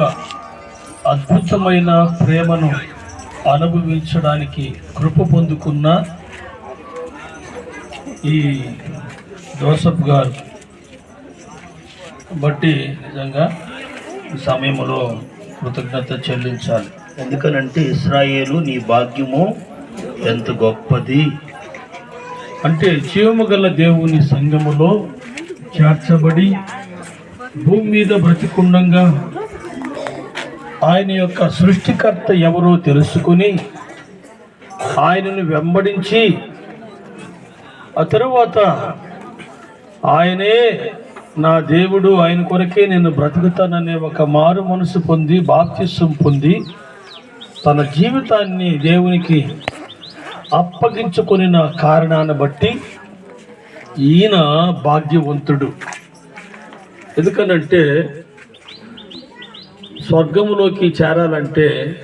యొక్క అద్భుతమైన ప్రేమను అనుభవించడానికి కృప పొందుకున్న ఈ జోసఫ్ గారు. బట్టి నిజంగా ఈ సమయంలో కృతజ్ఞత చెల్లించాలి. ఎందుకనంటే ఇస్రాయేలు నీ భాగ్యము ఎంత గొప్పది. అంటే జీవము గల దేవుని సంఘములో చేర్చబడి భూమి మీద బ్రతికుండంగా ఆయన యొక్క సృష్టికర్త ఎవరో తెలుసుకుని ఆయనను వెంబడించి ఆ తరువాత ఆయనే నా దేవుడు ఆయన కొరకే నేను బ్రతుకుతాననే ఒక మారు మనసు పొంది బాప్తిస్వం పొంది తన జీవితాన్ని దేవునికి అప్పగించుకుని కారణాన్ని బట్టి ఈయన భాగ్యవంతుడు. ఎందుకనంటే స్వర్గములోకి చేరాలంటే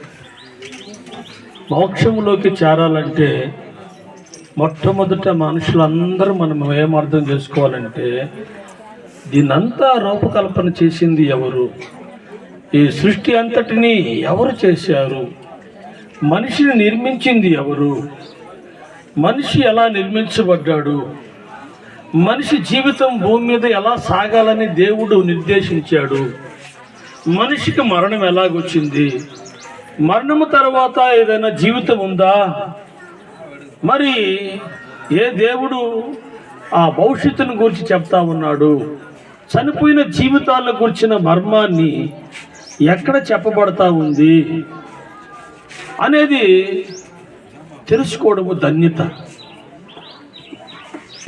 మోక్షములోకి చేరాలంటే మొట్టమొదట మనుషులందరూ మనం ఏం అర్థం చేసుకోవాలంటే దీనంతా రూపకల్పన చేసింది ఎవరు? ఈ సృష్టి అంతటిని ఎవరు చేశారు? మనిషిని నిర్మించింది ఎవరు? మనిషి ఎలా నిర్మించబడ్డాడు? మనిషి జీవితం భూమి మీద ఎలా సాగాలని దేవుడు నిర్దేశించాడు? మనిషికి మరణం ఎలాగొచ్చింది? మరణము తర్వాత ఏదైనా జీవితం ఉందా? మరి ఏ దేవుడు ఆ భవిష్యత్తును గురించి చెప్తా ఉన్నాడు? చనిపోయిన జీవితాల గురించిన మర్మాన్ని ఎక్కడ చెప్పబడతా ఉంది? అనేది తెలుసుకోవడము ధన్యత.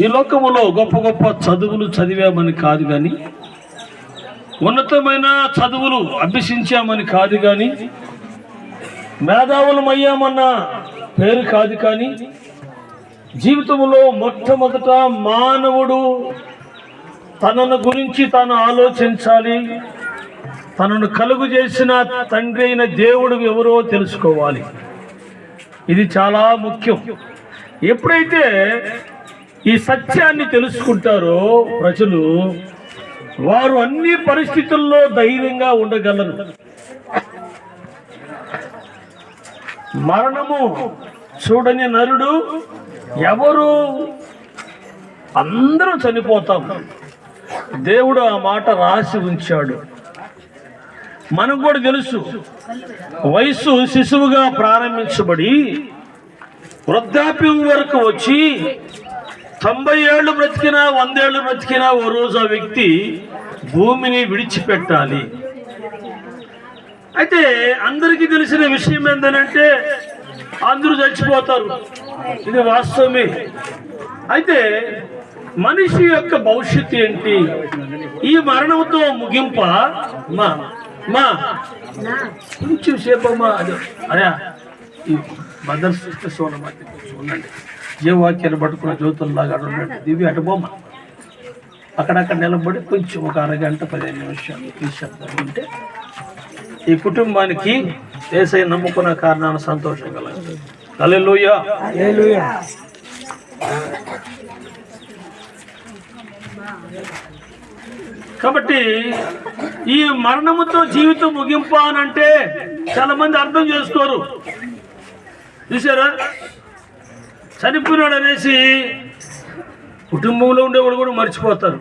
ఈ లోకములో గొప్ప గొప్ప చదువులు చదివామని కాదు కానీ ఉన్నతమైన చదువులు అభ్యసించామని కాదు కానీ మేధావులమయ్యామన్న పేరు కాదు కానీ జీవితంలో మొట్టమొదట మానవుడు తనను గురించి తాను ఆలోచించాలి తనను కలుగు చేసిన తండ్రి అయిన దేవుడు ఎవరో తెలుసుకోవాలి. ఇది చాలా ముఖ్యం. ఎప్పుడైతే ఈ సత్యాన్ని తెలుసుకుంటారో ప్రజలు వారు అన్ని పరిస్థితుల్లో ధైర్యంగా ఉండగలరు. మరణము చూడని నరుడు ఎవరు? అందరూ చనిపోతాం. దేవుడు ఆ మాట రాసి ఉంచాడు. మనకు కూడా తెలుసు వయస్సు శిశువుగా ప్రారంభించబడి వృద్ధాప్యం వరకు వచ్చి తొంభై ఏళ్ళు బ్రతికినా వందేళ్ళు బ్రతికినా ఓ రోజు ఆ వ్యక్తి భూమిని విడిచిపెట్టాలి. అయితే అందరికీ తెలిసిన విషయం ఏంటంటే అందరూ చచ్చిపోతారు. ఇది వాస్తవమే. అయితే మనిషి యొక్క భవిష్యత్తు ఏంటి? ఈ మరణంతో ముగింప మా మా. కొంచెం సేపమ్మా అదే. అరే మదర్ సిస్టర్స్ ఉన్నమాట కొంచెం జీవవాక్యాన్ని పట్టుకున్న జ్యోతుల్లాగా అటు ఉండండి దివ్య అటు బొమ్మ. అక్కడక్కడ నిలబడి కొంచెం ఒక అరగంట పదిహేను నిమిషాలు తీసుకుంటే ఉంటే ఈ కుటుంబానికి ఏసై నమ్ముకున్న కారణాన్ని సంతోషం కలగదు. కాబట్టి ఈ మరణముతో జీవితం ముగింపు అని అంటే చాలా మంది అర్థం చేసుకోరు. చూసారా? చనిపోయినాడు అనేసి కుటుంబంలో ఉండేవాడు కూడా మర్చిపోతారు.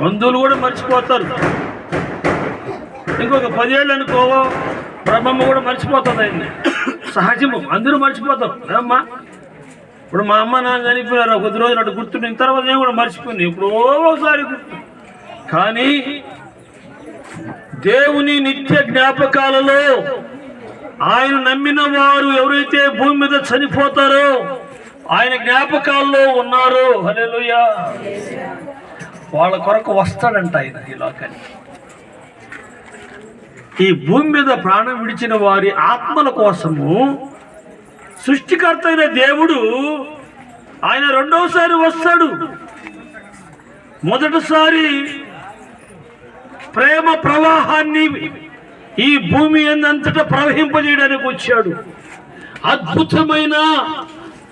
బంధువులు కూడా మర్చిపోతారు. ఇంకొక పదేళ్ళు అనుకో బ్రహ్మమ్మ కూడా మర్చిపోతుంది ఆయన్ని. సహజము అందరూ మర్చిపోతాం ఏమ్మా? ఇప్పుడు మా అమ్మ నాన్న చనిపోయారు కొద్ది రోజులు అటు గుర్తుండిన తర్వాత నేను కూడా మర్చిపోయింది ఇప్పుడు ఒకసారి గుర్తు. కానీ దేవుని నిత్య జ్ఞాపకాలలో ఆయన నమ్మిన వారు ఎవరైతే భూమి మీద చనిపోతారో ఆయన జ్ఞాపకాల్లో ఉన్నారో హల్లెలూయా. వాళ్ళ కొరకు వస్తాడంట ఆయన ఈ లోకానికి. ఈ భూమి మీద ప్రాణం విడిచిన వారి ఆత్మల కోసము సృష్టికర్త అయిన దేవుడు ఆయన రెండవసారి వస్తాడు. మొదటిసారి ప్రేమ ప్రవాహాన్ని ఈ భూమి అంతటా ప్రవహింపజేయడానికి వచ్చాడు. అద్భుతమైన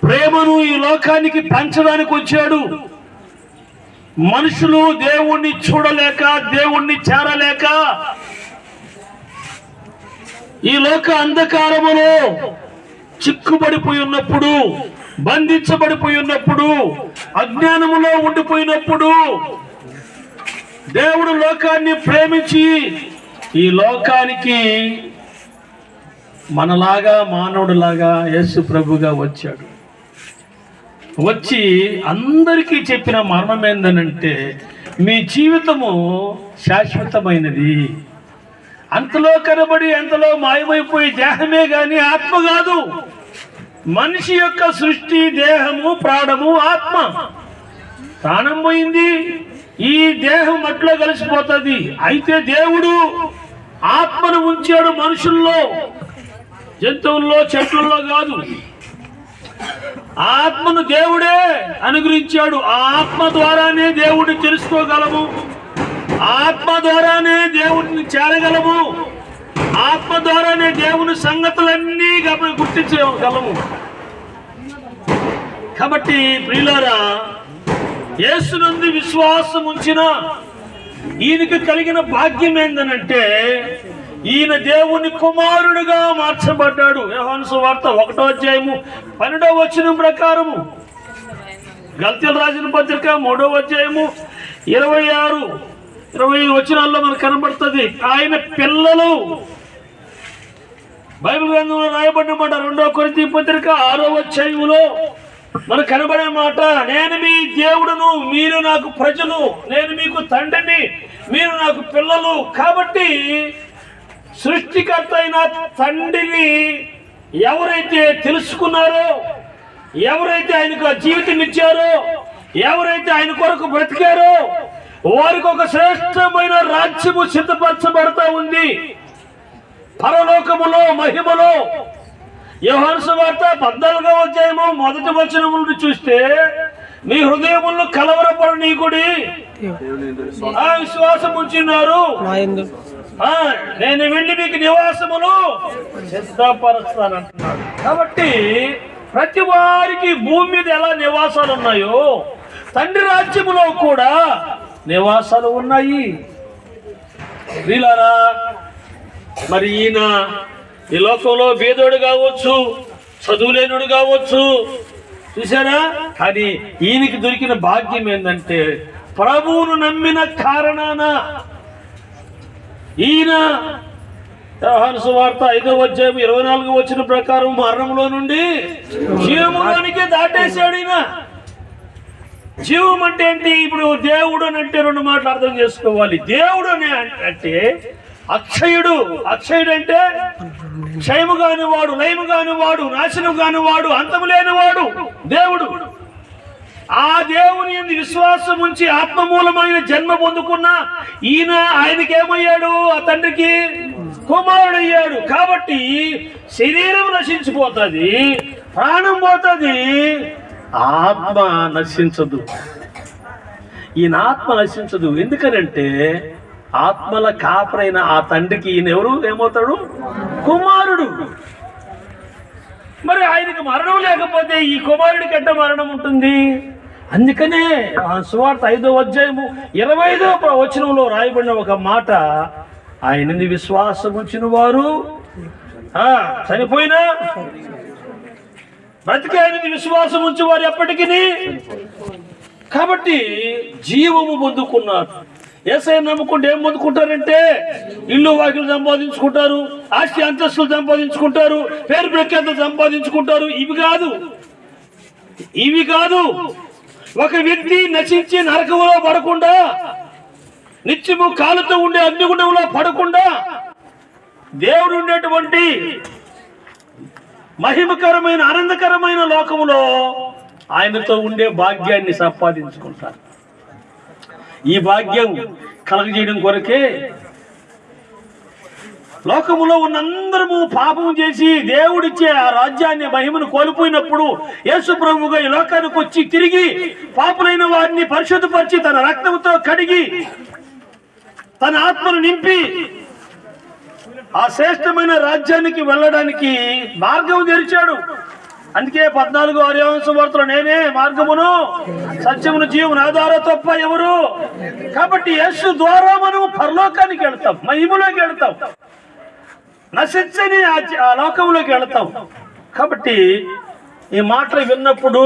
ప్రేమను ఈ లోకానికి పంచడానికి వచ్చాడు. మనుషులు దేవుణ్ణి చూడలేక దేవుణ్ణి చేరలేక ఈ లోక అంధకారములో చిక్కుబడిపోయి ఉన్నప్పుడు బంధించబడిపోయి ఉన్నప్పుడు అజ్ఞానములో ఉండిపోయినప్పుడు దేవుడు లోకాన్ని ప్రేమించి ఈ లోకానికి మనలాగా మానవుడిలాగా యేసు ప్రభుగా వచ్చాడు. వచ్చి అందరికీ చెప్పిన మరణం ఏందనంటే మీ జీవితము శాశ్వతమైనది. అంతలో కనబడి అంతలో మాయమైపోయి దేహమే కానీ ఆత్మ కాదు. మనిషి యొక్క సృష్టి దేహము ప్రాణము ఆత్మ. ప్రాణం పోయింది ఈ దేహం అట్లా కలిసిపోతుంది. అయితే దేవుడు ఆత్మను ఉంచాడు మనుషుల్లో. జంతువుల్లో చెట్లలో కాదు. ఆత్మను దేవుడే అనుగ్రహించాడు. ఆ ఆత్మ ద్వారానే దేవుడిని తెలుసుకోగలము. ఆత్మ ద్వారానే దేవుడిని చేరగలము. ఆత్మ ద్వారానే దేవుని సంగతులన్నీ గుర్తించగలము. కాబట్టి ప్రియులారా యేసునందు విశ్వాసం ఉంచిన ఈయనకి కలిగిన భాగ్యం ఏందనంటే ఈయన దేవుని కుమారుడుగా మార్చబడ్డాడు. యోహాను వార్త ఒకటో అధ్యాయము పన్నెండవ వచనం ప్రకారము. గల్తీలు రాసిన పత్రిక మూడో అధ్యాయము ఇరవై ఆరు ఇరవై వచనాల్లో మనకు కనబడుతుంది. ఆయన పిల్లలు బైబిల్ గ్రంథంలో రాయబడిన మాట రెండో కొరింథీ పత్రిక ఆరో అధ్యాయములో మనకు కనబడే మాట నేను మీ దేవుడును మీరు నాకు ప్రజలు నేను మీకు తండ్రిని మీరు నాకు పిల్లలు. కాబట్టి సృష్టికర్త అయిన తండ్రిని ఎవరైతే తెలుసుకున్నారో ఎవరైతే ఆయనకు ఆ జీవితం ఇచ్చారో ఎవరైతే ఆయన కొరకు బ్రతికారో వారికి ఒక శ్రేష్టమైన రాజ్యము సిద్ధపరచబడతా ఉంది. పరలోకములో మహిమలో యోహాను వార్త పద్నాలుగో అధ్యాయము మొదటి వచనం నుండి చూస్తే మీ హృదయములను కలవరపడనీకుడి ఆ విశ్వాసం ఉంచున్నారు. ఆ, నేను వెళ్ళి మీకు నివాసములు సిద్ధపరుస్తానంటున్నాడు. కాబట్టి ప్రతి వారికి భూమి మీద ఎలా నివాసాలు ఉన్నాయో తండ్రి రాజ్యములో కూడా నివాసాలు ఉన్నాయి. వీలారా మరి ఈయన ఈ లోకంలో బేదోడు కావచ్చు చదువులేనుడు కావచ్చు. చూసారా కానీ ఈయనకి దొరికిన భాగ్యం ఏంటంటే ప్రభువును నమ్మిన కారణాన ఈయన యోహాను సువార్త ఐదో అధ్యాయం ఇరవై నాలుగు వచ్చిన ప్రకారం మరణంలో నుండి జీవములోనికి దాటేశాడు ఈయన. జీవం అంటే ఏంటి? ఇప్పుడు దేవుడు అని అంటే రెండు మాటలు అర్థం చేసుకోవాలి. దేవుడు అని అంటే అక్షయుడు. అక్షయుడు అంటే క్షయము కాని వాడు లయము కాని వాడు నాశనం కాని వాడు అంతము లేని వాడు దేవుడు. ఆ దేవుని యందు విశ్వాసం ఉంచి ఆత్మమూలమైన జన్మ పొందుకున్న ఈయన ఆయనకి ఏమయ్యాడు ఆ తండ్రికి కుమారుడయ్యాడు. కాబట్టి శరీరం నశించిపోతుంది ప్రాణం పోతుంది ఆత్మ నశించదు. ఈయన ఆత్మ నశించదు. ఎందుకనంటే ఆత్మల కాపరైన ఆ తండ్రికి ఈయన ఎవరు ఏమవుతాడు? కుమారుడు. మరి ఆయనకి మరణం లేకపోతే ఈ కుమారుడి ఎట్ట మరణం ఉంటుంది? అందుకనే ఆ సువార్త ఐదో అధ్యాయము ఇరవై ఐదో వచనంలో రాయబడిన ఒక మాట ఆయనని విశ్వాసం వచ్చిన వారు చనిపోయినా? బ్రతికి ఆయనని విశ్వాసం ఉంచేవారు ఎప్పటికీ? కాబట్టి జీవము పొందుకున్నారు. ఏసై నమ్ముకుంటే ఏం పొందుకుంటారంటే? ఇల్లు వాకిలు సంపాదించుకుంటారు ఆస్తి అంతస్తులు సంపాదించుకుంటారు పేరు ప్రఖ్యాత సంపాదించుకుంటారు. ఇవి కాదు. ఇవి కాదు. ఒక వ్యక్తి నశించి నరకంలో పడకుండా నిత్యము కాలుతో ఉండే అగ్నిగుండంలో పడకుండా దేవుడు ఉండేటువంటి మహిమకరమైన ఆనందకరమైన లోకములో ఆయనతో ఉండే భాగ్యాన్ని సంపాదించుకుంటారు. ఈ భాగ్యం కలగజేయడం కొరకే లోకములో ఉన్నందరము పాపం చేసి దేవుడిచ్చే ఆ రాజ్యాన్ని మహిమను కోల్పోయినప్పుడు యేసు ప్రభువుగా ఈ లోకానికి వచ్చి తిరిగి పాపులైన వారిని పరిశుద్ధపరిచి తన రక్తంతో కడిగి తన ఆత్మను నింపి ఆ శ్రేష్టమైన రాజ్యానికి వెళ్ళడానికి మార్గం తెరిచాడు. అందుకే పద్నాలుగు ఆర్యాంశ వార్తలు నేనే మార్గమును సత్యమును జీవును ఆధార తప్ప ఎవరు? కాబట్టి యేసు ద్వారా మనం పరలోకానికి వెళ్తాం మహిమలోకి వెళ్తాం నశించని ఆ ఆ లోకంలోకి వెళతాం. కాబట్టి ఈ మాటలు విన్నప్పుడు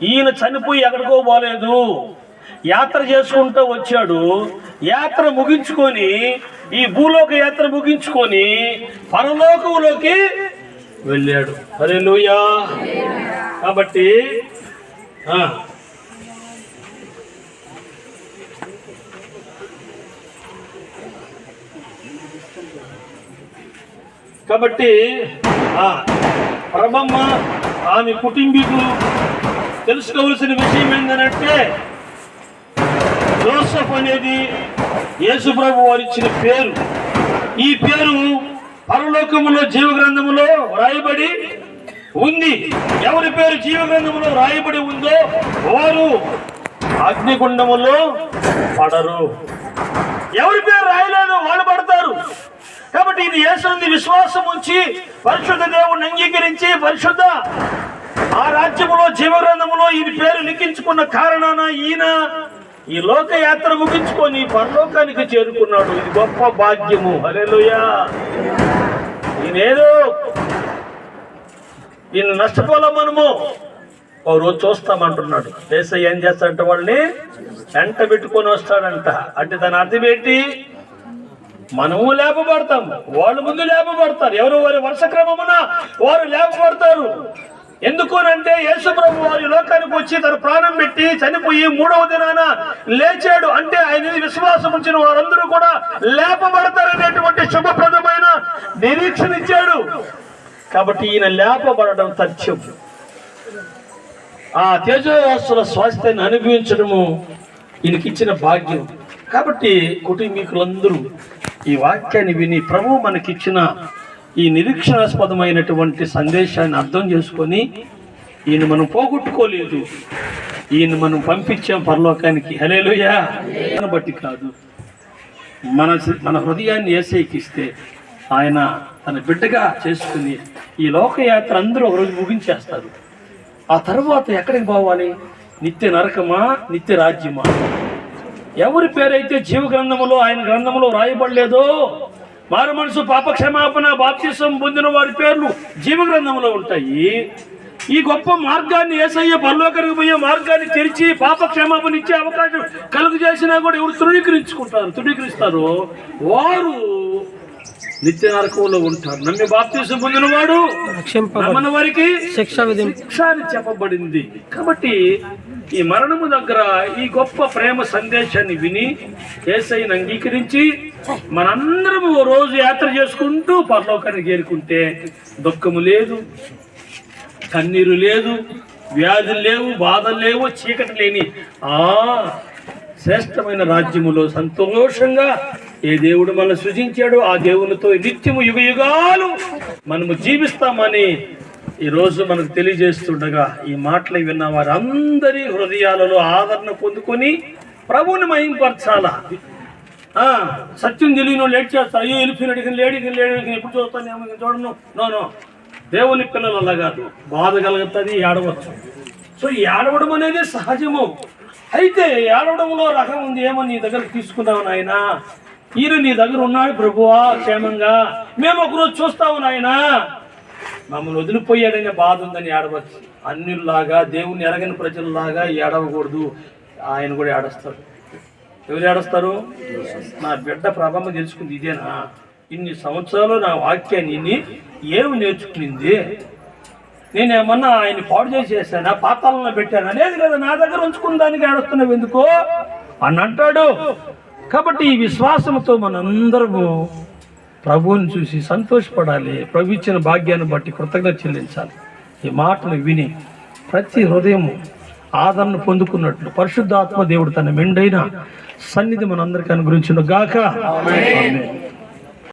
ఈయన చనిపోయి ఎక్కడికో పోలేదు. యాత్ర చేసుకుంటూ వచ్చాడు. యాత్ర ముగించుకొని ఈ భూలోక యాత్ర ముగించుకొని పరలోకంలోకి వెళ్ళాడు. అరే కాబట్టి కాబట్టి ఆ ప్రభమ్మ ఆమె కుటుంబీకులు తెలుసుకోవలసిన విషయం ఏంటంటే జోసఫ్ అనేది యేసుప్రభు వారిచ్చిన పేరు. ఈ పేరు పరలోకములో జీవ గ్రంథములో వ్రాయబడి ఉంది. ఎవరి పేరు జీవ గ్రంథములో వ్రాయబడి ఉందో వారు అగ్నిగుండములో పడరు. ఎవరి పేరు రాయలేదు వాళ్ళు పడతారు. కాబట్టి ఇది యేసునంది విశ్వాసం ఉంచి పరిశుద్ధ దేవుణ్ణి అంగీకరించి పరిశుద్ధ ఆ రాజ్యములో జీవగ్రంథములో ఈ పేరు లిఖించుకున్న కారణాన ఈయన ఈ లోక యాత్ర ముగించుకొని పరలోకానికి చేరుకున్నాడు. ఇది గొప్ప భాగ్యము. హల్లెలూయా. నేనేదో ఈయన నష్టపోలే మనము. ఓ రోజు చూస్తామంటున్నాడు. దేశ ఏం చేస్తాడంటే వాళ్ళని వెంట పెట్టుకొని వస్తాడంట. అంటే దాని అర్థం ఏంటి? మనము లేపబడతాం. వాళ్ళు ముందు లేపబడతారు. ఎవరు వారి వర్ష క్రమమున వారు లేపబడతారు. ఎందుకునంటే యేసుప్రభు వారి లోకానికి వచ్చి తన ప్రాణం పెట్టి చనిపోయి మూడవ దినాన లేచాడు. అంటే ఆయన విశ్వాసం ఉంచిన వారందరూ కూడా లేపబడతారనేటువంటి శుభప్రదమైన నిరీక్షణ ఇచ్చాడు. కాబట్టి ఈయన లేపబడడం తథ్యం. ఆ తేజోవాసుల స్వాస్థ్యాన్ని అనుభవించడము ఈయనకిచ్చిన భాగ్యం. కాబట్టి కుటుంబీకులందరూ ఈ వాక్యాన్ని విని ప్రభు మనకిచ్చిన ఈ నిరీక్షణాస్పదమైనటువంటి సందేశాన్ని అర్థం చేసుకొని ఈయన మనం పోగొట్టుకోలేదు. ఈయన మనం పంపించాం పరలోకానికి. హలేలుయా బట్టి కాదు. మన మన హృదయాన్ని ఏసేకిస్తే ఆయన తన బిడ్డగా చేసుకుని ఈ లోకయాత్ర అందరూ ఒకరోజు ముగించేస్తారు. ఆ తర్వాత ఎక్కడికి పోవాలి? నిత్య నరకమా? నిత్య రాజ్యమా? ఎవరి పేరైతే జీవ గ్రంథములో ఆయన గ్రంథములో రాయబడలేదో మారు మనసు పాప క్షమాపణ బాప్తిసం పొందిన వారి పేర్లు జీవ గ్రంథంలో ఉంటాయి. ఈ గొప్ప మార్గాన్ని ఏసయ్య పరలోకానికి పోయే మార్గాన్ని తెరిచి పాప క్షమాపణ ఇచ్చే అవకాశం కలుగు చేసినా కూడా ఎవరు తృణీకరించుకుంటారు తృణీకరిస్తారు? వారు నిత్య నరకంలో ఉంటారు. నమ్మి బాప్తిసం పొందిన వాడు నమ్మని వారికి శిక్ష శిక్ష అని చెప్పబడింది. కాబట్టి ఈ మరణము దగ్గర ఈ గొప్ప ప్రేమ సందేశాన్ని విని ఏసైని అంగీకరించి మనందరము ఓ రోజు యాత్ర చేసుకుంటూ పరలోకానికి చేరుకుంటే దుఃఖము లేదు కన్నీరు లేదు వ్యాధులు లేవు బాధలు లేవు చీకటి లేని ఆ శ్రేష్టమైన రాజ్యములో సంతోషంగా ఏ దేవుడు మనల్ని సృజించాడో ఆ దేవునితో నిత్యము యుగ యుగాలు మనము జీవిస్తామని ఈ రోజు మనకు తెలియజేస్తుండగా ఈ మాటలు విన్న వారందరి హృదయాలలో ఆదరణ పొందుకొని ప్రభువుని మహింపరచాలా? సత్యం తెలియను లేట్ చేస్తా అయ్యో వెళ్ళిపోయినాడు ఇక లేడు ఇక లేడు ఇక ఎప్పుడు చూస్తాను ఏమో చూడను. నోనో దేవుని పిల్లలు అలా కాదు. బాధ కలుగుతుంది ఏడవచ్చు. సో ఏడవడం అనేది సహజము. అయితే ఏడవడంలో రకం ఉంది. ఏమో నీ దగ్గర తీసుకున్నావు నాయన. ఈయన నీ దగ్గర ఉన్నాడు ప్రభువా క్షేమంగా. మేము ఒకరోజు చూస్తాము నాయన. మమ్మల్ని వదిలిపోయాడనే బాధ ఉందని ఏడవచ్చు అన్నిలాగా దేవుని ఎరగని ప్రజల్లాగా ఏడవకూడదు. ఆయన కూడా ఏడస్తాడు. ఎవరు ఏడస్తారు? నా బిడ్డ ప్రభావం తెలుసుకుంది ఇదేనా? ఇన్ని సంవత్సరాలు నా వాక్యాన్ని విని ఏమి నేర్చుకునింది? నేనేమన్నా ఆయన పాడు చేసేసానా? పాతాలలో పెట్టానా? లేదు కదా నా దగ్గర ఉంచుకున్న దానికి ఏడుస్తున్నావు ఎందుకో? అని అంటాడు కాబట్టి ఈ విశ్వాసంతో మనందరము ప్రభువుని చూసి సంతోషపడాలి. ప్రభు ఇచ్చిన భాగ్యాన్ని బట్టి కృతజ్ఞత చెల్లించాలి. ఈ మాటను విని ప్రతి హృదయము ఆదరణ పొందుకున్నట్లు పరిశుద్ధాత్మ దేవుడు తన మెండైన సన్నిధి మనందరికీ అనుగ్రహించిన గాక